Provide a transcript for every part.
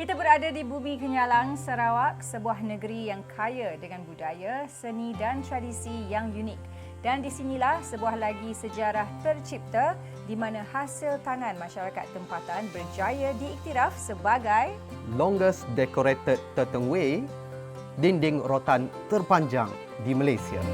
Kita berada di bumi Kenyalang, Sarawak, sebuah negeri yang kaya dengan budaya, seni dan tradisi yang unik. Dan di sinilah sebuah lagi sejarah tercipta di mana hasil tanam masyarakat tempatan berjaya diiktiraf sebagai longest decorated Turtle Way, dinding rotan terpanjang di Malaysia.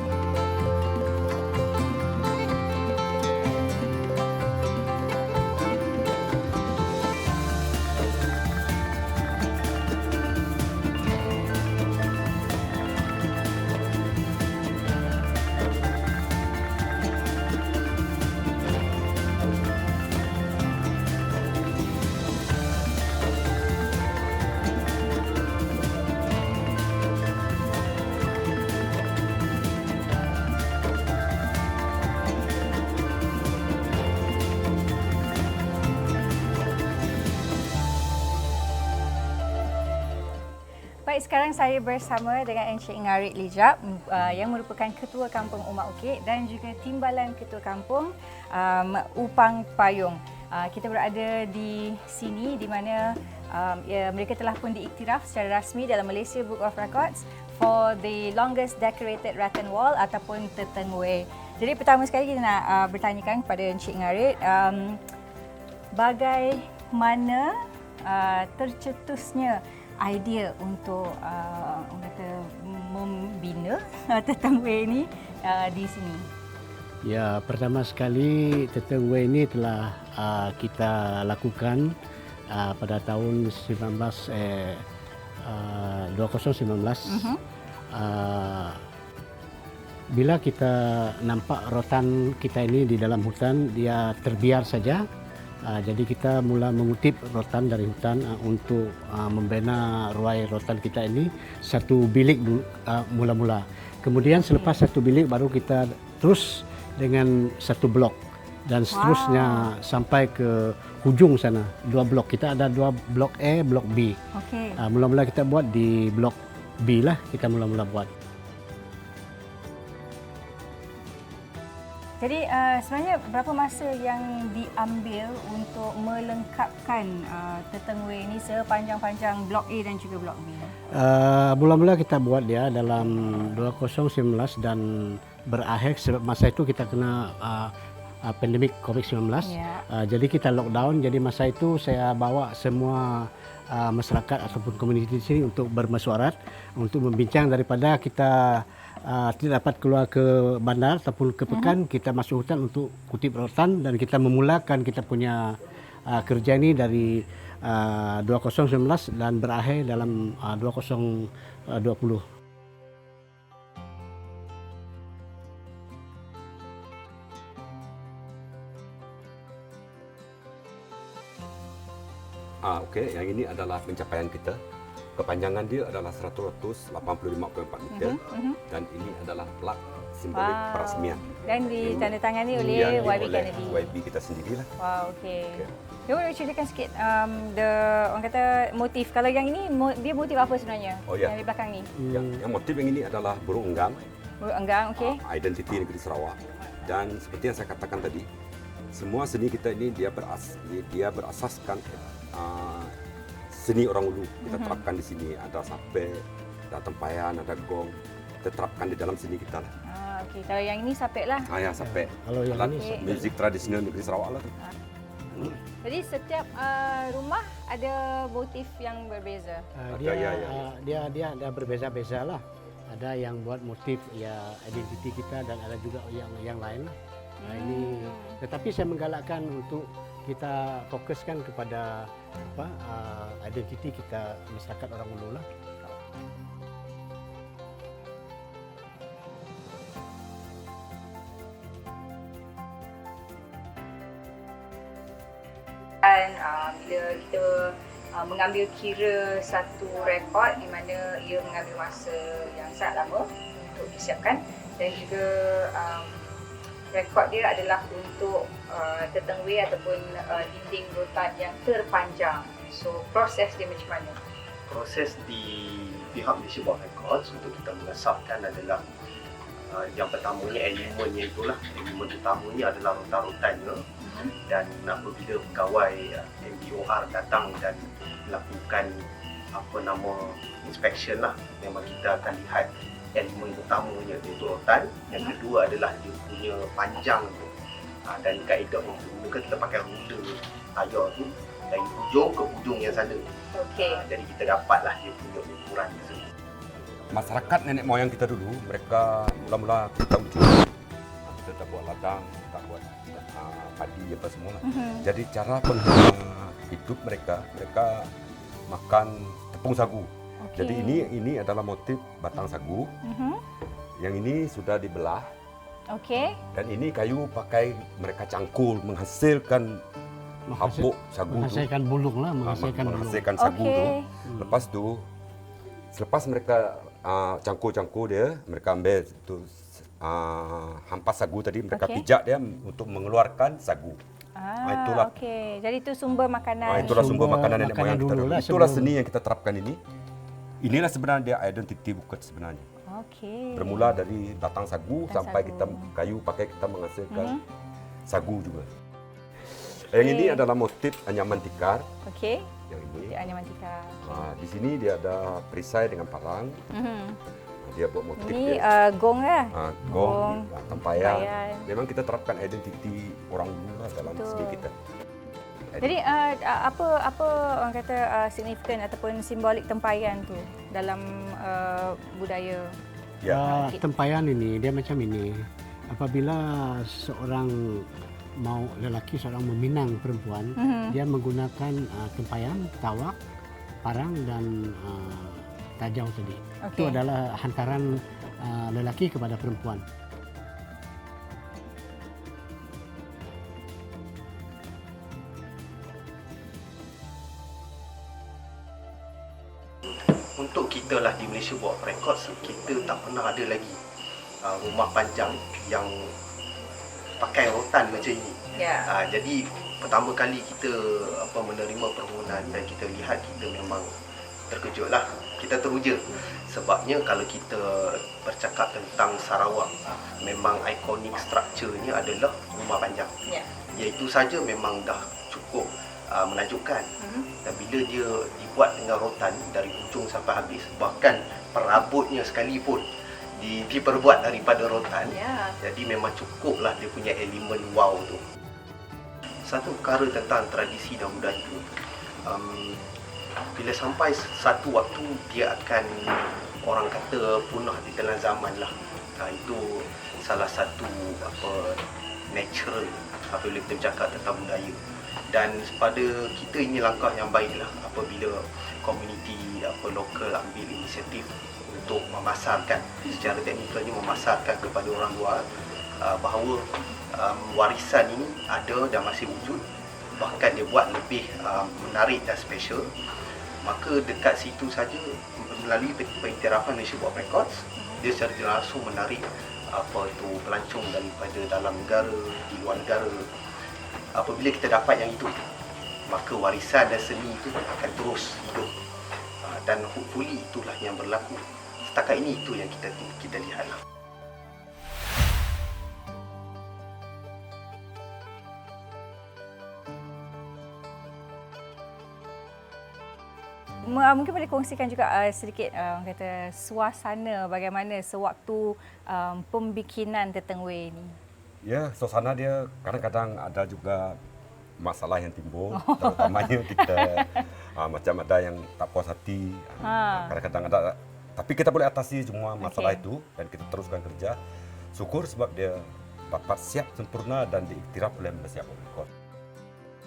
Baik, sekarang saya bersama dengan Encik Ngarit Lijab uh, yang merupakan Ketua Kampung Umat Ukit dan juga Timbalan Ketua Kampung um, Upang Payung. Uh, kita berada di sini di mana um, ya, mereka telah pun diiktiraf secara rasmi dalam Malaysia Book of Records for the longest decorated rattan wall ataupun Teteng Way. Jadi pertama sekali kita nak uh, bertanyakan kepada Encik Ngarit um, bagaimana uh, tercetusnya idea untuk uh, orang kata membina Tetang Way ini uh, di sini? Ya, pertama sekali Way ini telah uh, kita lakukan uh, pada tahun 19 eh, uh, 2019. Uh-huh. Uh, bila kita nampak rotan kita ini di dalam hutan, dia terbiar saja. Uh, jadi kita mula mengutip rotan dari hutan uh, untuk uh, membina ruai rotan kita ini satu bilik dulu, uh, mula-mula. Kemudian selepas satu bilik baru kita terus dengan satu blok dan seterusnya sampai ke hujung sana dua blok. Kita ada dua blok A, blok B. Okey. Uh, mula-mula kita buat di blok B lah kita mula-mula buat. Jadi uh, sebenarnya berapa masa yang diambil untuk melengkapkan uh, Teteng Way ini sepanjang-panjang blok A dan juga blok B? Uh, mula-mula kita buat dia dalam 2019 dan berakhir sebab masa itu kita kena uh, uh, pandemik COVID-19. Ya. Uh, jadi kita lockdown. Jadi masa itu saya bawa semua uh, masyarakat ataupun komuniti di sini untuk bermesyuarat untuk membincang daripada kita uh, tidak dapat keluar ke bandar ataupun ke pekan, kita masuk hutan untuk kutip rotan dan kita memulakan kita punya uh, kerja ini dari uh, 2019 dan berakhir dalam uh, 2020. Ah, okey, yang ini adalah pencapaian kita. Kepanjangan dia adalah 185.4 meter Mhm, dan ini adalah plak simbolik Wow. perasmian. Dan ditandatangani oleh Yang YB oleh Kennedy. YB kita sendirilah. Wow, okey. Okay. boleh ceritakan sikit um, the orang kata motif. Kalau yang ini dia motif apa sebenarnya? Oh, ya. Yang di belakang ni. Yang, yang motif yang ini adalah burung enggang, Burung enggang, okey. ah, identiti negeri Sarawak. Dan seperti yang saya katakan tadi, semua seni kita ini dia beras dia berasaskan ah, seni orang ulu. Kita terapkan di sini ada sape, ada tempayan, ada gong. Kita terapkan di dalam seni kita lah. Ah, okey. Kalau yang ini sapek lah. Ah, ya, sape. Kalau yang Alat ini muzik tradisional negeri Sarawak lah. tu. Jadi setiap uh, rumah ada motif yang berbeza. Uh, Ada, dia, ya, ya, uh, dia dia ada berbeza-beza lah. Ada yang buat motif ya identiti kita dan ada juga yang yang lain lah. Nah, ini tetapi saya menggalakkan untuk kita fokuskan kepada apa uh, identiti kita masyarakat orang Ulu lah. Dan uh, bila kita uh, mengambil kira satu rekod di mana ia mengambil masa yang sangat lama untuk disiapkan dan juga um, rekod dia adalah untuk uh, teteng way ataupun uh, dinding rotan yang terpanjang. So proses dia macam mana? proses di pihak Malaysia Buat Records untuk kita mengesahkan adalah uh, yang pertamanya elemennya itulah elemen utamanya adalah rotan-rotannya dan apabila pegawai uh, MBOR datang dan melakukan apa nama inspection lah memang kita akan lihat elemen utamanya iaitu rotan yang kedua adalah dia punya panjang tu uh, dan kaedah yang kita gunakan kita pakai ruler tayar tu dari hujung ke hujung yang sana Okey. Ah, jadi kita dapatlah dia punya ukuran tersebut. Masyarakat nenek moyang kita dulu, mereka mula-mula kita uji. Ah, Kita tak buat ladang, tak buat uh, padi apa semua. Mhm. Jadi cara penghela hidup mereka, mereka makan tepung sagu. Okey. Jadi ini ini adalah motif batang sagu. Mhm. Yang ini sudah dibelah Okey. dan ini kayu pakai mereka cangkul menghasilkan habuk sagu tu. menghasilkan bulung lah, Ah, menghasilkan bulung. menghasilkan sagu tu. Okey. Lepas tu selepas mereka uh, cangkul-cangkul dia, mereka ambil tu uh, hampas sagu tadi mereka Okey. pijak dia untuk mengeluarkan sagu. Ah, itulah. okey. Jadi itu sumber makanan. Ah, itulah sumber, Sumber makanan nenek makanan moyang kita dulu dulu. lah Itulah sebelum- seni yang kita terapkan ini. Inilah sebenarnya dia identiti bukit sebenarnya. Okey. Bermula dari batang sagu Batang sampai sagu. kita kayu pakai kita menghasilkan Mhm. sagu juga. Yang ini adalah motif anyaman tikar. Okey. Yang ini. Di Anyamantika. Ah, di sini dia ada perisai dengan parang. Mhm. Dia buat motif Ini dia. uh, gong lah. Ah, Gong, gong, ah, tempayan. tempayan. Memang kita terapkan identiti orang dulu lah dalam seni kita. Jadi uh, apa apa orang kata uh, signifikan ataupun simbolik tempayan tu dalam uh, budaya ya, Okey. tempayan ini dia macam ini. Apabila seorang mau lelaki seorang meminang perempuan, Mhm. dia menggunakan uh, tempayan, tawak, parang dan uh, tajau tadi. Okey. Itu adalah hantaran uh, lelaki kepada perempuan. Kita lah di Malaysia buat rekod, kita tak pernah ada lagi uh, rumah panjang yang pakai rotan macam ini. Ya. Uh, jadi pertama kali kita apa menerima permohonan dan kita lihat kita memang terkejut lah. Kita teruja sebabnya kalau kita bercakap tentang Sarawak memang ikonik strukturnya adalah rumah panjang. Ya. Iaitu saja memang dah cukup uh, menakjubkan. Mhm. Dan bila dia dibuat dengan rotan dari ujung sampai habis bahkan perabotnya sekalipun di, diperbuat daripada rotan Ya. jadi memang cukuplah dia punya elemen wow tu satu perkara tentang tradisi dan budaya um, bila sampai satu waktu dia akan orang kata punah di dalam zaman lah ha, itu salah satu apa natural apabila kita bercakap tentang budaya dan pada kita ini langkah yang baik lah apabila komuniti apa lokal ambil inisiatif untuk memasarkan. Secara teknikalnya memasarkan kepada orang luar uh, bahawa um, warisan ini ada dan masih wujud. Bahkan dia buat lebih um, menarik dan special. Maka dekat situ saja melalui pengiktirafan Malaysia Buat Records dia secara langsung menarik apa itu pelancong daripada dalam negara di luar negara apabila kita dapat yang itu maka warisan dan seni itu akan terus hidup. Ah, dan hopefully itulah yang berlaku. Setakat ini itu yang kita kita lihatlah M- uh, Mungkin boleh kongsikan juga uh, sedikit uh, kata suasana bagaimana sewaktu um, pembikinan tetengwe ini. Ya, suasana dia kadang-kadang ada juga masalah yang timbul, terutamanya kita uh, macam ada yang tak puas hati, Ha. kadang-kadang ada. Tapi kita boleh atasi semua masalah Okey. itu dan kita teruskan kerja. Syukur sebab dia dapat siap sempurna dan diiktiraf oleh Malaysia Record.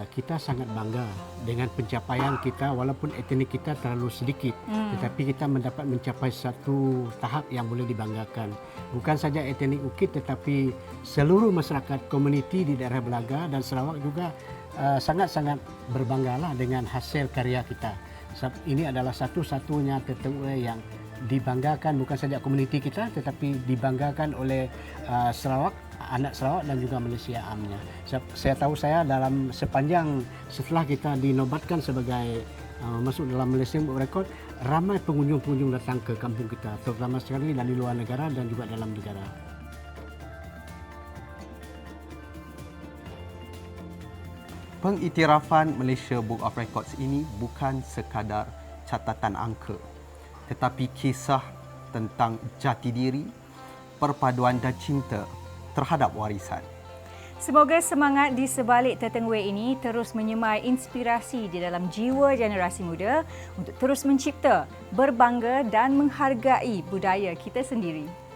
Kita sangat bangga dengan pencapaian kita walaupun etnik kita terlalu sedikit Hmm. tetapi kita mendapat mencapai satu tahap yang boleh dibanggakan. Bukan saja etnik Ukit tetapi seluruh masyarakat komuniti di daerah Belaga dan Sarawak juga uh, sangat-sangat berbanggalah dengan hasil karya kita. Ini adalah satu-satunya tetewe yang dibanggakan bukan saja komuniti kita tetapi dibanggakan oleh uh, Sarawak anak Sarawak dan juga Malaysia amnya. Saya tahu saya dalam sepanjang setelah kita dinobatkan sebagai uh, masuk dalam Malaysia Book Record ramai pengunjung-pengunjung datang ke kampung kita terutama sekali dari luar negara dan juga dalam negara. Pengiktirafan Malaysia Book of Records ini bukan sekadar catatan angka tetapi kisah tentang jati diri, perpaduan dan cinta terhadap warisan. Semoga semangat di sebalik Tetengwe ini terus menyemai inspirasi di dalam jiwa generasi muda untuk terus mencipta, berbangga dan menghargai budaya kita sendiri.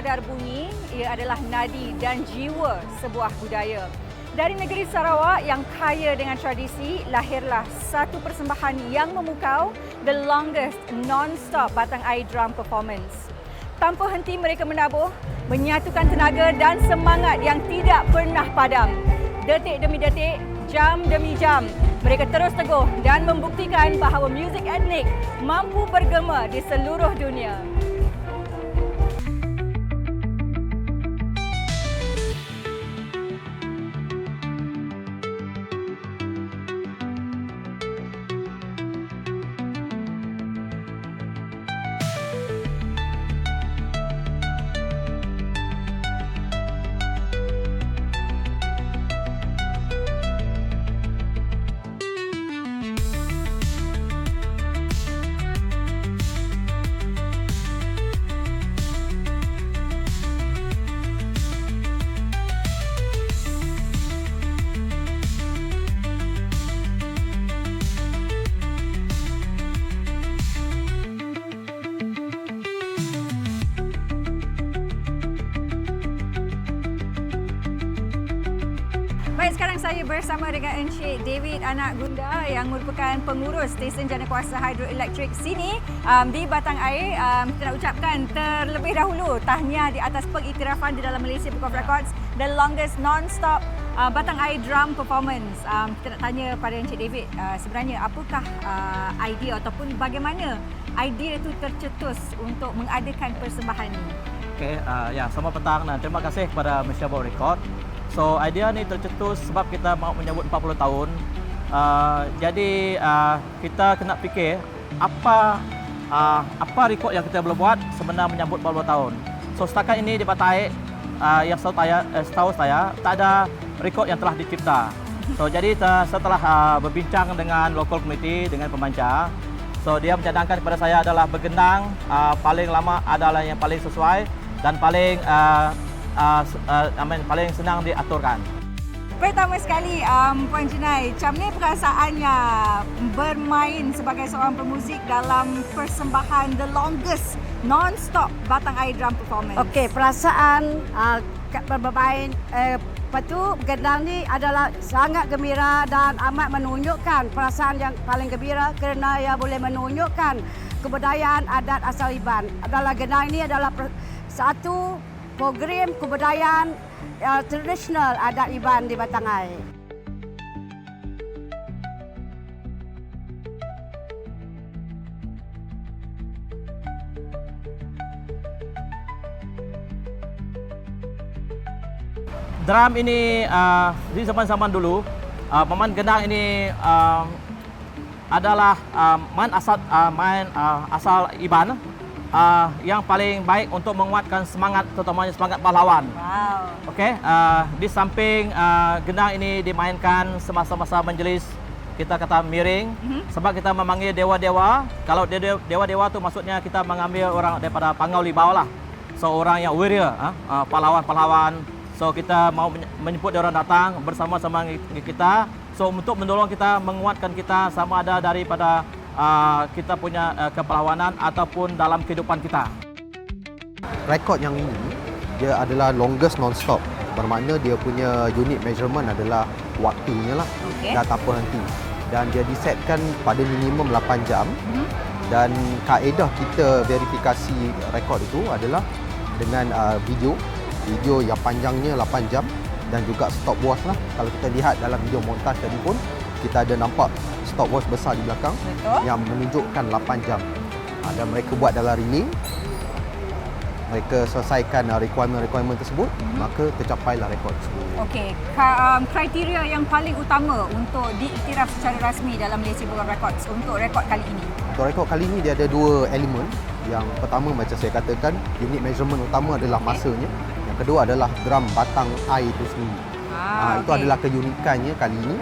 Sekadar bunyi, ia adalah nadi dan jiwa sebuah budaya. Dari negeri Sarawak yang kaya dengan tradisi, lahirlah satu persembahan yang memukau the longest non-stop batang air drum performance. Tanpa henti mereka menabuh, menyatukan tenaga dan semangat yang tidak pernah padam. Detik demi detik, jam demi jam, mereka terus teguh dan membuktikan bahawa muzik etnik mampu bergema di seluruh dunia. Bersama dengan Encik David Anak Gunda yang merupakan pengurus stesen Janakuasa Hidroelektrik sini um, di Batang Air. Um, kita nak ucapkan terlebih dahulu tahniah di atas pengiktirafan di dalam Malaysia Book of Records the longest non-stop uh, Batang Air drum performance. Um, kita nak tanya pada Encik David uh, sebenarnya apakah uh, idea ataupun bagaimana idea itu tercetus untuk mengadakan persembahan ini? Okey, uh, ya selamat petang dan terima kasih kepada Malaysia Book Record. So idea ni tercetus sebab kita mahu menyambut 40 tahun. Uh, jadi uh, kita kena fikir apa uh, apa rekod yang kita boleh buat sebenarnya menyambut 40 tahun. So setakat ini di Batai uh, yang setahu saya, eh, setahu saya tak ada rekod yang telah dicipta. So jadi setelah uh, berbincang dengan local community dengan pemancar, so dia mencadangkan kepada saya adalah bergenang uh, paling lama adalah yang paling sesuai dan paling uh, uh, uh, I mean, paling senang diaturkan. Pertama sekali, um, Puan Junai, macam ni perasaannya bermain sebagai seorang pemuzik dalam persembahan the longest non-stop Batang Air Drum Performance? Okey, perasaan uh, bermain eh, Lepas tu gendang ni adalah sangat gembira dan amat menunjukkan perasaan yang paling gembira kerana ia boleh menunjukkan kebudayaan adat asal Iban. Adalah gendang ini adalah satu program kebudayaan uh, tradisional adat Iban di Batangai. Drum ini uh, di zaman-zaman dulu, uh, pemain gendang ini uh, adalah uh, main asal uh, main uh, asal Iban uh, yang paling baik untuk menguatkan semangat terutamanya semangat pahlawan. Wow. Okey, uh, di samping uh, gendang ini dimainkan semasa-masa majlis kita kata miring mm-hmm. sebab kita memanggil dewa-dewa. Kalau de- dewa-dewa tu maksudnya kita mengambil orang daripada pangau libau lah. So yang warrior, uh, uh, pahlawan-pahlawan. So kita mau menye- menyebut dia orang datang bersama-sama kita. So untuk menolong kita menguatkan kita sama ada daripada uh, kita punya uh, kepahlawanan ataupun dalam kehidupan kita. Rekod yang ini dia adalah longest non-stop. Bermakna dia punya unit measurement adalah waktunya lah. Okey. Dah tak apa nanti. Dan dia disetkan pada minimum 8 jam. Mhm. Dan kaedah kita verifikasi rekod itu adalah dengan uh, video. Video yang panjangnya 8 jam dan juga stopwatch lah. Kalau kita lihat dalam video montaj tadi pun kita ada nampak stopwatch besar di belakang Betul. yang menunjukkan 8 jam. Uh, dan mereka buat dalam relay mereka selesaikan uh, requirement-requirement tersebut mm-hmm. maka tercapailah rekod tersebut. Okey, um, kriteria yang paling utama untuk diiktiraf secara rasmi dalam Malaysia Book of Records untuk rekod kali ini. Untuk rekod kali ini dia ada dua elemen. Yang pertama macam saya katakan unit measurement utama adalah masanya. Yang kedua adalah drum batang air itu sendiri. Ah, itu okey. adalah keunikannya kali ini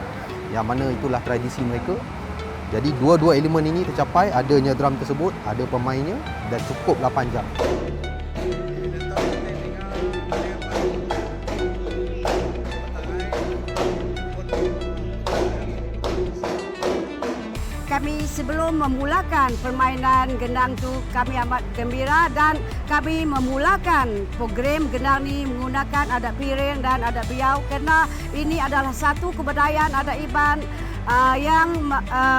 yang mana itulah tradisi mereka. Jadi dua-dua elemen ini tercapai adanya drum tersebut, ada pemainnya dan cukup 8 jam. Kami sebelum memulakan permainan gendang tu kami amat gembira dan kami memulakan program gendang ni menggunakan adat piring dan adat biau kerana ini adalah satu kebudayaan adat Iban uh, yang uh,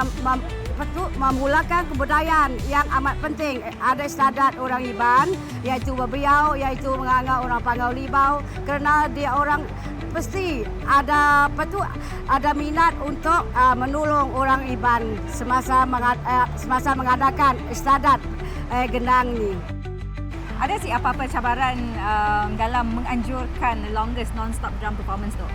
memulakan kebudayaan yang amat penting. Ada istiadat orang Iban iaitu berbiau iaitu menganggap orang Pangau Libau kerana dia orang pasti ada apa tu ada minat untuk uh, menolong orang Iban semasa mengad, uh, semasa mengadakan istiadat uh, gendang ni. Ada sih apa-apa cabaran um, dalam menganjurkan longest non-stop drum performance tu?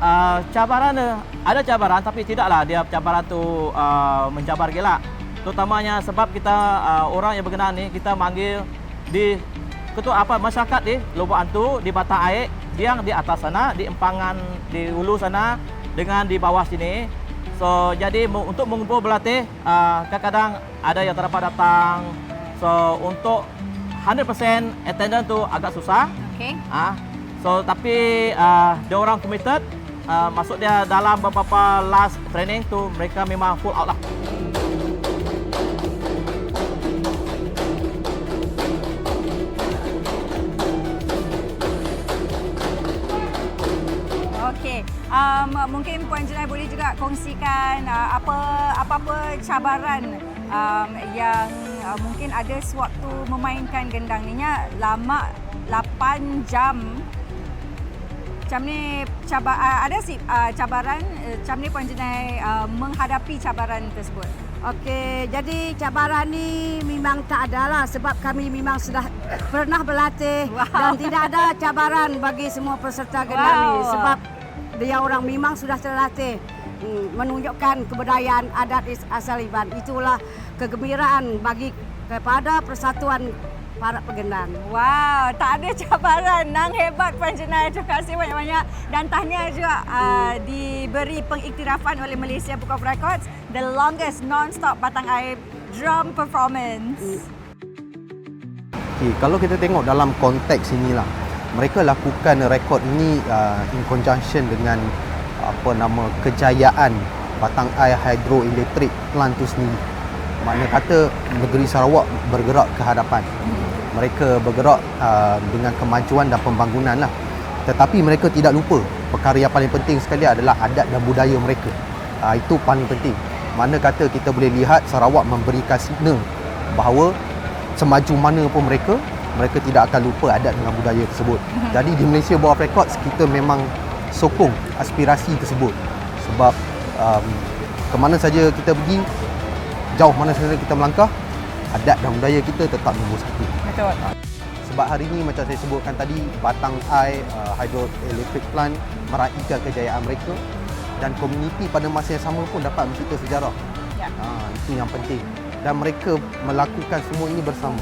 Uh, cabaran dia, ada cabaran tapi tidaklah dia cabaran tu uh, mencabar gelak. Terutamanya sebab kita uh, orang yang berkenaan ni kita manggil di ketua apa masyarakat di Lubuk Antu di batang air yang di atas sana di empangan di hulu sana dengan di bawah sini. So jadi untuk mengumpul berlatih uh, kadang-kadang ada yang terdapat datang. So untuk 100% attendance tu agak susah. Okey. Ah, so tapi uh, dia orang committed. Uh, masuk dia dalam beberapa last training tu mereka memang full out lah. Um, mungkin Puan Jenai boleh juga kongsikan uh, apa apa-apa cabaran um, yang uh, mungkin ada sewaktu memainkan gendang ni lama 8 jam. Macam ni cabar uh, ada sih uh, cabaran uh, macam ni Puan Jenai uh, menghadapi cabaran tersebut. Okey, jadi cabaran ni memang tak ada lah sebab kami memang sudah pernah berlatih Wow. dan tidak ada cabaran bagi semua peserta gendang ni Wow. sebab dia orang memang sudah terlatih hmm, menunjukkan kebudayaan adat asal Iban. Itulah kegembiraan bagi kepada persatuan para pegendang. Wow, tak ada cabaran. Nang hebat Puan Jenai. Terima kasih banyak-banyak. Dan tahniah juga uh, diberi pengiktirafan oleh Malaysia Book of Records the longest non-stop batang air drum performance. Okay, kalau kita tengok dalam konteks inilah, mereka lakukan rekod ini uh, in conjunction dengan apa nama kejayaan batang air hidroelektrik plant tu sendiri. Makna kata negeri Sarawak bergerak ke hadapan. Mereka bergerak uh, dengan kemajuan dan pembangunan lah. Tetapi mereka tidak lupa perkara yang paling penting sekali adalah adat dan budaya mereka. Uh, itu paling penting. Mana kata kita boleh lihat Sarawak memberikan signal bahawa semaju mana pun mereka mereka tidak akan lupa adat dengan budaya tersebut. Jadi di Malaysia Book of Records kita memang sokong aspirasi tersebut. Sebab um, ke mana saja kita pergi, jauh mana saja kita melangkah, adat dan budaya kita tetap nombor satu. Betul. Sebab hari ini macam saya sebutkan tadi, Batang Air uh, Hydroelectric Plant meraihkan kejayaan mereka dan komuniti pada masa yang sama pun dapat mencipta sejarah. Ya. Ha, itu yang penting. Dan mereka melakukan semua ini bersama.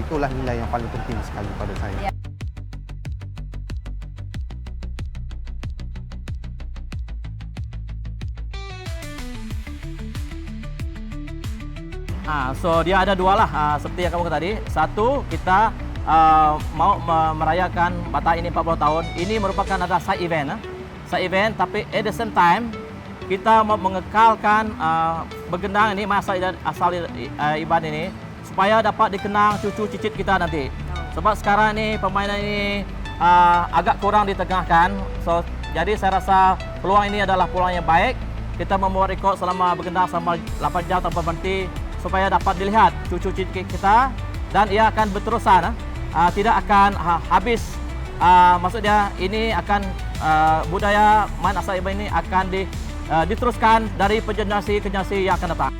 Itulah nilai yang paling penting sekali pada saya. Ya. Ha, so dia ada dua lah ha, seperti yang kamu kata tadi. Satu kita uh, mau me- merayakan Batak ini 40 tahun. Ini merupakan ada side event. Side event tapi at the same time kita mau mengekalkan uh, begendang ini masa asal uh, Iban ini supaya dapat dikenang cucu cicit kita nanti. Sebab sekarang ini permainan ini uh, agak kurang ditengahkan. So jadi saya rasa peluang ini adalah peluang yang baik. Kita membuat rekod selama bergendang selama 8 jam tanpa berhenti supaya dapat dilihat cucu cicit kita dan ia akan berterusan uh, tidak akan ha, habis uh, maksudnya ini akan uh, budaya main asal iba ini akan di, uh, diteruskan dari generasi ke generasi yang akan datang.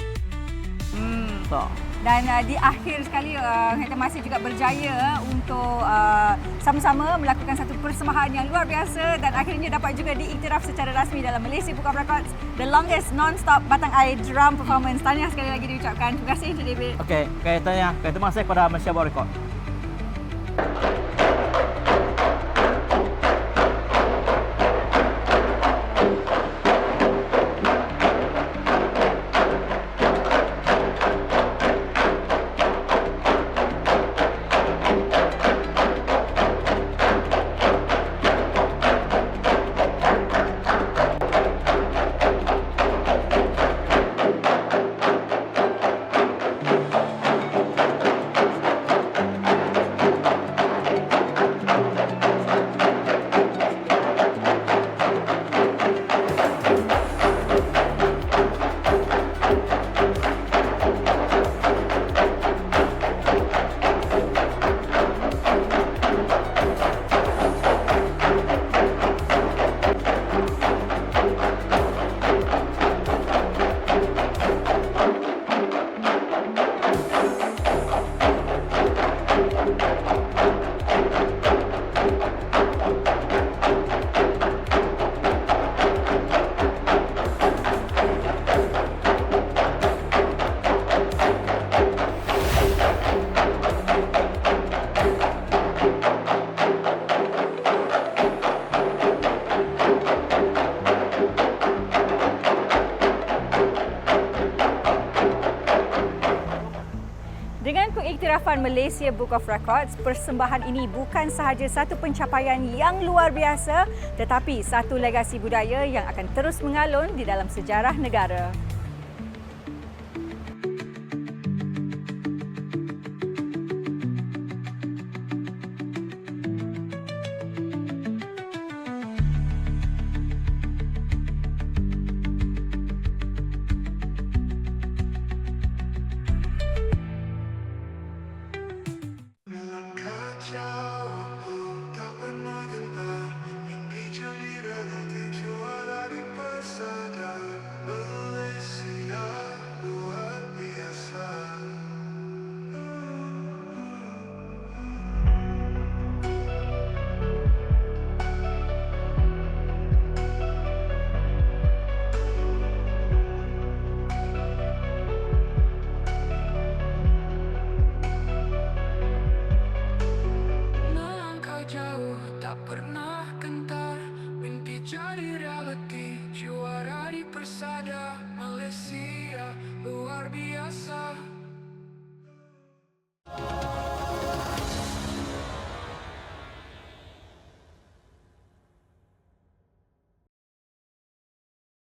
Hmm. So, Dan uh, di akhir sekali uh, kita masih juga berjaya untuk uh, sama-sama melakukan satu persembahan yang luar biasa dan akhirnya dapat juga diiktiraf secara rasmi dalam Malaysia Book of Records the longest non-stop batang air drum performance. Tahniah sekali lagi diucapkan. Terima kasih Encik David. okey, okay, terima kasih kepada Malaysia Board Record. Pengiktirafan Malaysia Book of Records, persembahan ini bukan sahaja satu pencapaian yang luar biasa tetapi satu legasi budaya yang akan terus mengalun di dalam sejarah negara.